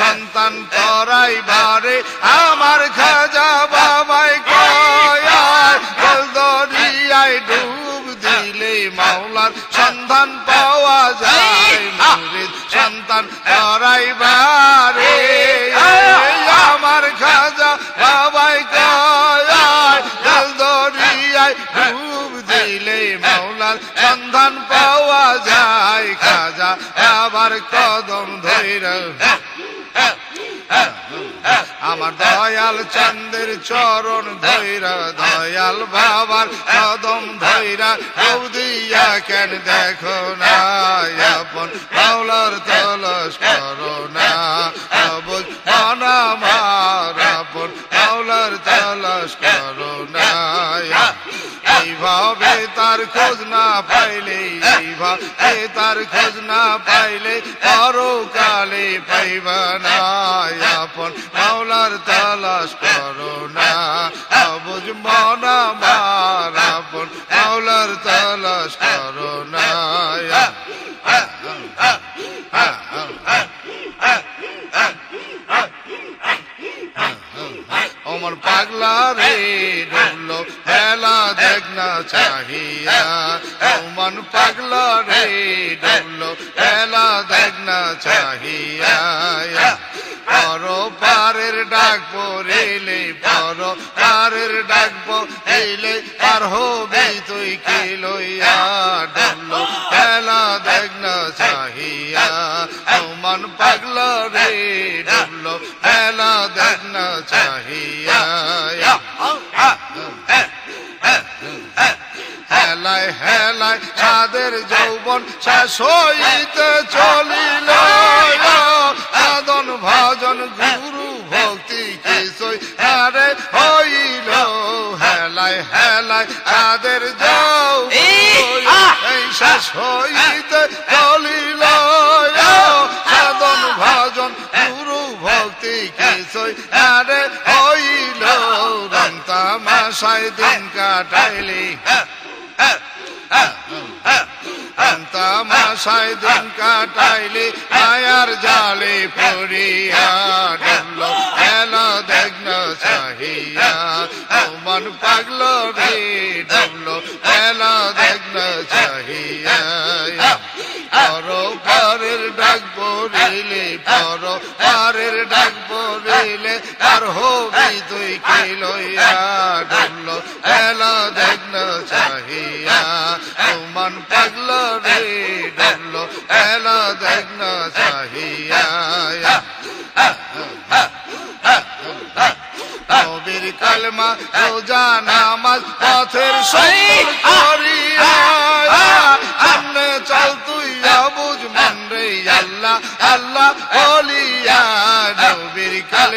সন্তান তরাই বারে আমার খাজা বাবাই দরিয়ায় ডুব দিলে মাওলার সন্ধান পাওয়া যায়। সন্তান তরাই বারে মাওলার সন্ধান পাওয়া যায়, খাজা। আবার কদম ধৈর আমার দয়াল চন্দের চরণ ধৈরা দয়াল বাবার কদম ধৈরা বৌদিয়া কেন দেখো না, আপন মাওলার তলস করো না। খোঁজ না পাইলে এইভাবে তার খোঁজ না পাইলে পরকালে পাইবা না। আপন মাওলার তালাশ করো না, অবুজ মন আমার। আপন মাওলার তালাশ করো না। আমার পাগলা রে চাহিয়া মন পাগলা রে ডুবলো খেলা দেখ না চাহিয়া। পর পারের ডাক পড়িলে পর পারের ডাক পড়িলে, পার হবি তুই কি লইয়া ডুবলো খেলা দেখ না চাহিয়া মন পাগলা রে ডুবলো খেলা দেখ না চাহিয়া। হেলায় তাদের যৌবন শেষ হইতে চলিল। সাধন ভজন গুরু ভক্তি কিছুই আরে হইল। হেলায় হেলায় তাদের যৌবন এই শেষ হইতে চলিল। সাধন ভজন গুরু ভক্তি কিছুই আরে হইল। রং তামাশায় দিন কাটাইলি। তামাশায় দিন কাটাইলে আয়ার জালে পড়িয়া ডুবল এলা দেখন চাহিয়া মন পাগল রে ডুবল এলা দেখন পড়িলে আর হবি তুই কে লইয়া ডুবল এলা দেখন চাহিয়া। মন পাগল রে ডুবল এলা দেখন চাহিয়া। নবীর কালমা রোজা নামাজ পথের সফল করিয়া